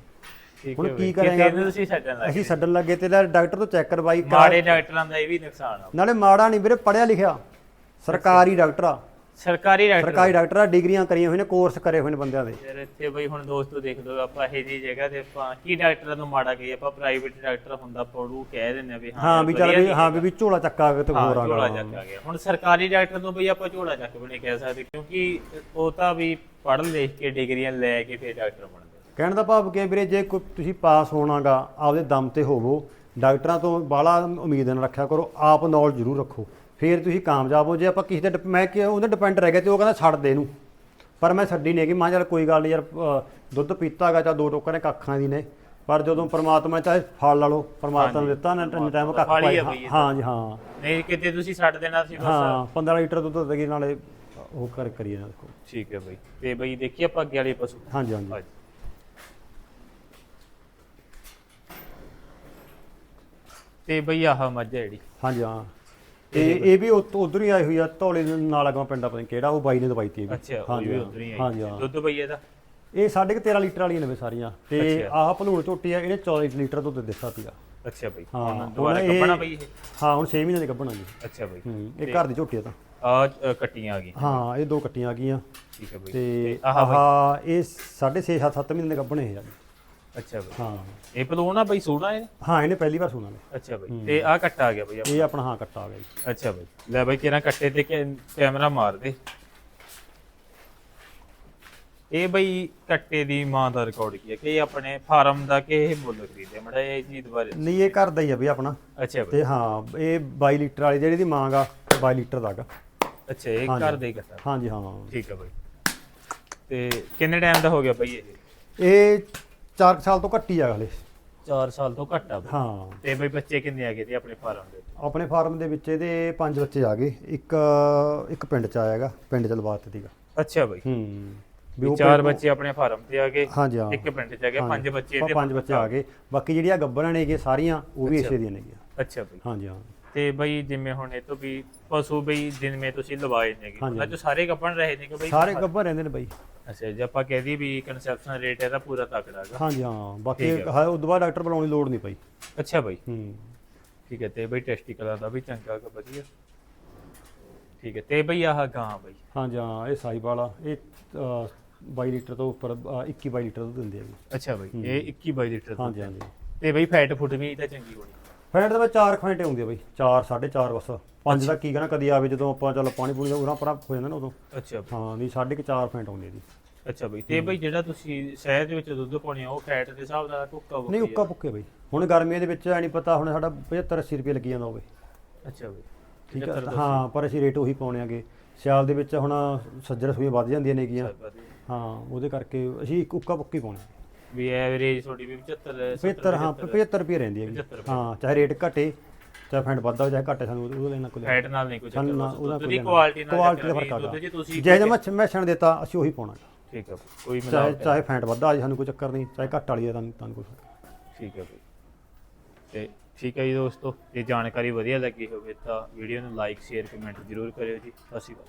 ਹੁਣ ਕੀ ਕਰਾਂਗੇ? ਤੁਸੀਂ ਛੱਡਣ ਲੱਗ ਅਸੀਂ ਛੱਡਣ ਲੱਗੇ ਤੇ ਲੈ ਡਾਕਟਰ ਤੋਂ ਚੈੱਕ ਕਰਵਾਈ ਕਰਾ- ਮਾੜੇ ਡਾਕਟਰਾਂ ਦਾ ਇਹ ਵੀ ਨੁਕਸਾਨ ਆ। ਨਾਲੇ ਮਾੜਾ ਨਹੀਂ ਵੀਰੇ ਪੜਿਆ ਲਿਖਿਆ। ਸਰਕਾਰੀ ਡਾਕਟਰ ਆ। ਸਰਕਾਰੀ ਡਾਕਟਰ ਸਰਕਾਰੀ ਡਾਕਟਰ ਆ ਡਿਗਰੀਆਂ ਕਰੀਆਂ ਹੋਈਆਂ ਨੇ ਕੋਰਸ ਕਰੇ ਹੋਏ ਨੇ ਬੰਦਿਆਂ ਦੇ। ਯਾਰ ਇੱਥੇ ਬਈ ਹੁਣ ਦੋਸਤੋ ਦੇਖ ਲਓ ਆਪਾਂ ਇਹ ਜੀ ਜਗ੍ਹਾ ਤੇ ਆਪਾਂ ਕੀ ਡਾਕਟਰਾਂ ਨੂੰ ਮਾੜਾ ਕਹੀਏ ਆਪਾਂ ਪ੍ਰਾਈਵੇਟ ਡਾਕਟਰ ਹੁੰਦਾ ਪੜੂ ਕਹਿ ਦਿੰਦੇ ਆ ਵੀ ਹਾਂ ਵੀ ਚੱਲ ਵੀ ਹਾਂ ਵੀ ਝੋਲਾ ਚੱਕਾ ਕੇ ਤੇ ਹੋਰ ਆ ਝੋਲਾ ਗਿਆ ਚੱਕ ਆ ਗਿਆ ਹੁਣ ਸਰਕਾਰੀ ਡਾਕਟਰ ਨੂੰ ਬਈ ਆਪਾਂ ਝੋਲਾ ਚੱਕ ਵੀ ਨਹੀਂ ਕਹਿ ਸਕਦੇ ਕਿਉਂਕਿ ਉਹ ਤਾਂ ਵੀ ਪੜ੍ਹ ਲਿਖ ਕੇ ਡਿਗਰੀਆਂ ਲੈ ਕੇ ਫਿਰ ਡਾਕਟਰ ਬਣਦੇ ਕਹਿਣ ਦਾ ਭਾਵ ਕਿ ਵੀਰੇ ਜੇ ਕੋਈ ਤੁਸੀਂ ਪਾਸ ਹੋਣਾਗਾ ਆਪਦੇ ਦਮ ਤੇ ਹੋਵੋ ਡਾਕਟਰਾਂ ਤੋਂ ਬਾਹਲਾ ਉਮੀਦ ਨਾ ਰੱਖਿਆ ਕਰੋ ਆਪ ਨੌਲੇਜ ਜ਼ਰੂਰ ਰੱਖੋ। ਫਿਰ ਤੁਸੀਂ ਕਾਮਯਾਬ ਹੋ ਜੇ ਆਪਾਂ ਕਿਸੇ ਤੇ ਮੈਂ ਕਿ ਉਹਦੇ ਡਿਪੈਂਡ ਰਹਿ ਗਿਆ ਤੇ ਉਹ ਕਹਿੰਦਾ ਛੱਡ ਦੇ ਇਹਨੂੰ। ਪਰ ਮੈਂ ਛੱਡੀ ਨਹੀਂ ਕਿ ਮੈਂ ਚੱਲ ਕੋਈ ਗੱਲ ਨਹੀਂ ਯਾਰ ਦੁੱਧ ਪੀਤਾਗਾ ਚਾ ਦੋ ਟੋਕਰੇ ਕੱਖਾਂ ਦੀ ਨੇ। ਪਰ ਜਦੋਂ ਪ੍ਰਮਾਤਮਾ ਚਾਹੇ ਫਲ ਲਾ ਲਓ ਪ੍ਰਮਾਤਮਾ ਨੇ ਦਿੱਤਾ ਨਾ ਟਾਈਮ ਕੱਖ ਪਾਈ ਹਾਂ ਜੀ ਹਾਂ। ਨਹੀਂ ਕਿਤੇ ਤੁਸੀਂ ਛੱਡ ਦੇਣਾ ਸੀ ਬਸ। ਹਾਂ 15 ਲੀਟਰ ਦੁੱਧ ਦੇ ਨਾਲੇ ਉਹ ਕਰ ਕਰੀਏ ਨਾ ਦੇਖੋ। ਠੀਕ ਹੈ ਬਈ। ਤੇ ਬਈ ਦੇਖੀਏ ਆਪਾਂ ਅੱਗੇ ਵਾਲੇ ਪਸ਼ੂ। ਹਾਂਜੀ। ਹਾਂਜੀ। ਤੇ ਬਈ ਆਹ ਮੱਝ ਹੈ ਜਿਹੜੀ। ਹਾਂਜੀ ਹਾਂ। ਤੇ ਇਹ ਵੀ ਉਧਰ ਹੀ ਆਈ ਹੋਈ ਆ ਧੌਲੇ ਦੇ ਨਾਲ ਅਗਾਂ ਪਿੰਡਾ ਨੀ ਕਿਹੜਾ ਉਹ ਬਾਈ ਨੇ ਦਵਾਈ ਤੀ ਇਹ ਵੀ। ਅੱਛਾ ਉਹ ਹਾਂਜੀ ਵੀ ਹਾਂ, ਉਧਰ ਹੀ ਹਾਂਜੀ ਆਈ ਹਾਂ। ਦੁੱਧ ਬਈ ਇਹਦਾ? ਇਹ ਸਾਢੇ ਕੁ 13 ਲੀਟਰ ਵਾਲੀਆਂ ਨੇ ਵੀ ਸਾਰੀਆਂ। ਤੇ ਅੱਛਾ। ਆਹ ਭਲੂਣ ਝੋਟੀ ਆ ਇਹਨੇ 14 ਲੀਟਰ ਦੁੱਧ ਦਿੱਤਾ ਸੀਗਾ। ਅੱਛਾ ਬਈ। ਹਾਂ, ਹੁਣ ਹੁਣ ਦੁਬਾਰਾ ਇਹ- ਕੱਪਣਾ ਬਈ ਇਹ? ਹਾਂ ਹੁਣ 6 ਮਹੀਨੇ ਦੇ ਗੱਭਣਾ ਜੀ। ਅੱਛਾ ਬਈ। ਹੂੰ ਇਹ ਘਰ ਦੀ ਝੋਟੀ ਆ ਤਾਂ। ਆ ਕੱਟੀਆਂ ਆ ਗਈਆਂ। ਹਾਂ ਇਹ ਦੋ ਕੱਟੀਆਂ ਆ ਗਈਆਂ। ਠੀਕ ਹੈ ਬਈ। ਤੇ ਆਹ ਆਹ ਇਹ 6.5 7 7 ਮਹੀਨੇ ਦੇ ਗੱਭਣੇ ਆ ਜੀ। ਅੱਛਾ ਬਈ। ਹਾਂ। ਇਹ ਪਲੂਣਾ ਬਈ ਸੋਣਾ ਹੈ ਹਾਂ ਇਹਨੇ ਪਹਿਲੀ ਵਾਰ ਸੁਣਾ ਨੇ ਅੱਛਾ ਬਈ। ਤੇ ਆ ਕੱਟਾ ਆ ਗਿਆ ਬਈ ਇਹ ਆਪਣਾ ਹਾਂ ਕੱਟਾ ਆ ਗਿਆ ਜੀ। ਅੱਛਾ ਬਈ। ਲੈ ਬਈ ਕਿਹੜਾ ਕੱਟੇ ਤੇ ਕੈ- ਕੈਮਰਾ ਮਾਰ ਦੇ। ਇਹ ਬਈ ਕੱਟੇ ਦੀ ਮਾਂ ਦਾ ਰਿਕਾਰਡ ਕੀ ਹੈ? ਕਿ ਇਹ ਆਪਣੇ ਫਾਰਮ ਦਾ ਕਿ ਇਹ ਮੁੱਲ ਖਰੀਦੇ? ਮੜਾ ਇਹ ਚੀਜ਼ ਬਾਰੇ ਨਹੀਂ ਇਹ ਘਰ ਦਾ ਹੀ ਆ ਬਈ ਆਪਣਾ। ਅੱਛਾ ਬਈ। ਤੇ ਹਾਂ ਇਹ 22 ਲੀਟਰ ਵਾਲੀ ਜਿਹੜੀ ਦੀ ਮੰਗ ਆ 22 ਲੀਟਰ ਦਾ ਗਾ ਅੱਛਾ ਇਹ। ਘਰ ਦਾ ਹੀ ਕੱਟਾ। ਹਾਂਜੀ ਹਾਂ। ਠੀਕ ਹੈ ਬਈ। ਤੇ ਕਿੰਨੇ ਟਾਈਮ ਦਾ ਹੋ ਗਿਆ ਬਈ ਇਹ? ਇਹ 4 ਸਾਲ ਤੋਂ ਘੱਟੀ ਆ ਹਲੇ 4 ਸਾਲ ਤੋਂ ਘੱਟ ਆ ਬਈ। ਹਾਂ। ਤੇ ਬਈ ਬੱਚੇ ਕਿੰਨੇ ਆ ਗਏ ਤੇ ਆਪਣੇ ਫਾਰਮ ਦੇ ਆਪਣੇ ਫਾਰਮ ਦੇ ਵਿੱਚ ਇਹਦੇ ਪੰਜ ਬੱਚੇ ਆ ਗਏ। ਇੱਕ ਇੱਕ ਪਿੰਡ ਚ ਆਇਆਗਾ ਪਿੰਡ ਚ ਲਵਾ ਦਿੱਤੀ ਗਾ ਅੱਛਾ ਬਈ। ਹੂੰ। ਵੀ ਉਹ ਚਾਰ ਪਿੰਡ- ਬੱਚੇ ਆਪਣੇ ਫਾਰਮ ਤੇ ਆ ਗਏ ਹਾਂਜੀ ਹਾਂ। ਇੱਕ ਪਿੰਡ ਚ ਆ ਗਏ ਹਾਂਜੀ। ਪੰਜ ਬੱਚੇ ਇਹਦੇ ਪੰਜ ਬੱਚੇ ਆ ਗਏ। ਬਾਕੀ ਜਿਹੜੀਆਂ ਗੱਬਰਾਂ ਨੇਗੇ ਸਾਰੀਆਂ ਉਹ ਵੀ। ਇਸੇ ਦੀਆਂ ਨੇਗੀਆਂ। ਅੱਛਾ ਬਈ। ਹਾਂਜੀ ਹਾਂ। ਤੇ ਬਈ ਜਿਵੇਂ ਹੁਣ ਇਹ ਤੋਂ ਵੀ ਪਸ਼ੂ ਬਈ ਦਿਨ ਮੇ ਤੁਸੀਂ ਲਵਾਏ ਨੇਗੇ ਹਾਂਜੀ। ਉਹਨਾਂ ਚ ਸਾਰੇ ਕੱਪਣ ਰਹੇ ਨੇ ਕਿ ਬਈ? ਸਾਰੇ ਗੱਬਰ ਰਹਿੰਦੇ ਨੇ ਬਾਈ। ਅੱਛਾ ਜੇ ਆਪਾਂ ਕਹਦੀ ਵੀ ਕਨਸੈਪਸ਼ਨ ਰੇਟ ਇਹਦਾ ਪੂਰਾ ਤਕੜਾ ਹੈਗਾ। ਹਾਂਜੀ ਹਾਂ ਬਾਕੀ ਠੀਕ ਹੈ। ਹਾਂ ਉਦੋਂ ਬਾਅਦ ਡਾਕਟਰ ਬੁਲਾਉਣ ਦੀ ਲੋੜ ਨਹੀਂ ਪਈ। ਅੱਛਾ ਬਈ। ਹੂੰ। ਠੀਕ ਹੈ ਤੇ ਬਈ ਟੈਸਟੀਕਲਾਂ ਦਾ ਵੀ ਚੰਗਾ ਗਾ ਵਧੀਆ। ਠੀਕ ਹੈ ਤੇ ਬਈ ਆਹ ਗਾਂ ਬਈ। ਹਾਂਜੀ ਹਾਂ ਇਹ ਸਾਈਵਾਲ ਆ ਇਹ ਅ, 22 ਲੀਟਰ ਤੋਂ ਉੱਪਰ ਅ, 21 22 ਲੀਟਰ ਦੁੱਧ ਦਿੰਦੇ ਆ ਜੀ। ਅੱਛਾ ਬਈ ਇਹ 21 22 ਲੀਟਰ ਹਾਂਜੀ। ਹਾਂਜੀ। ਤੇ ਬਈ ਫੈਟ ਫੁੱਟ ਵੀ ਇਹਦਾ ਚੰਗੀ ਹੋਣੀ। ਫੈਟ ਦੇ ਵਿੱਚ 4 ਖੈਂਟੇ ਹੁੰਦੇ ਆ ਬਈ 4 4.5 ਬਸ। ਪੰਜ ਦਾ ਕੀ ਕਹਣਾ ਕਦੀ ਆਵੇ ਜਦੋਂ ਆਪਾਂ ਚੱਲ ਪਾਣੀ ਪੂਣੀ ਦਾ ਉਰਾਂ ਪਰਾਂ ਹੋ ਜਾਂਦਾ ਨਾ ਉਦੋਂ। ਅੱਛਾ ਹਾਂ ਨਹੀਂ 4.5 ਫੈਂਟ ਆਉਂਦੀ ਜੀ। ਅੱਛਾ ਬਈ ਤੇ ਬਈ ਜਿਹੜਾ ਤੁਸੀਂ ਸ਼ਹਿਰ ਦੇ ਵਿੱਚ ਦੁੱਧ ਪਾਉਣੀ ਆ ਉਹ ਫੈਟ ਦੇ ਹਿਸਾਬ ਨਾਲ ਕੁੱਕਾ ਨਹੀਂ ਉੱਕਾ ਪੁੱਕੇ ਬਈ। ਹੁਣ ਗਰਮੀਆਂ ਦੇ ਵਿੱਚ ਐ ਨਹੀਂ ਪਤਾ ਹੁਣ ਸਾਡਾ 75 80 ਰੁਪਏ ਲੱਗੀ ਜਾਂਦਾ ਹੋਵੇ ਅੱਛਾ ਬਈ ਠੀਕ ਹੈ ਹਾਂ ਪਰ ਅਸੀਂ ਰੇਟ ਉਹੀ ਪਾਉਣੇ ਆਗੇ। ਸਿਆਲ ਦੇ ਵਿੱਚ ਹੁਣ ਸੱਜਰ ਸੂਈਆਂ ਵੱਧ ਜਾਂਦੀਆਂ ਨੇਗੀਆਂ। ਹਾਂ ਉਹਦੇ ਕਰਕੇ ਅਸੀਂ ਇੱਕ ਉੱਕਾ ਪੁੱਕੀ ਪਾਉਣੇ ਵੀ ਐਵਰੇਜ ਤੁਹਾਡੀ ਵੀ 75 75 ਹਾਂ 75 ਰੁਪਏ ਰਹਿੰਦੀ ਹੈ 75 ਰੁਪਏ। ਹਾਂ ਚਾਹੇ ਰੇਟ ਘਟੇ ਚਾਹੇ ਫੈਂਟ ਵੱਧਾ ਚਾਹੇ ਘਟੇ ਸਾਨੂੰ ਉਹਦਾ ਲੈਣਾ ਕੋਈ ਫੈਟ ਨਾਲ ਨਹੀਂ ਕੋਈ ਚੱਕਰ ਸਾਨੂੰ ਨਾ ਉਹਦਾ ਕੋਈ ਕੁਆਲਿਟੀ ਨਾਲ ਕੁਆਲਿਟੀ ਦਾ ਫ਼ਰਕ ਜੀ ਆਗਾ ਤੁਸੀਂ ਜੇ ਜਮਾ ਮੈਸ਼ਣ ਦਿੱਤਾ ਅਸੀਂ ਉਹੀ ਪਾਉਣਾ। ਠੀਕ ਹੈ ਕੋਈ ਚਾਹੇ ਚਾਹੇ ਫੈਂਟ ਵੱਧਾ ਆ ਜੇ ਸਾਨੂੰ ਕੋਈ ਚੱਕਰ ਨਹੀਂ ਚਾਹੇ ਘੱਟ ਵਾਲੀ ਆ ਤੁਹਾਨੂੰ ਤੁਹਾਨੂੰ ਕੋਈ ਠੀਕ ਹੈ ਤੇ ਠੀਕ ਹੈ ਜੀ ਦੋਸਤੋ ਜੇ ਜਾਣਕਾਰੀ ਵਧੀਆ ਲੱਗੀ ਹੋਵੇ ਤਾਂ ਵੀਡੀਓ ਨੂੰ ਲਾਈਕ ਸ਼ੇਅਰ ਕਮੈਂਟ ਜ਼ਰੂਰ ਕਰਿਓ ਜੀ। ਸਤਿ ਸ਼੍ਰੀ ਅਕਾਲ।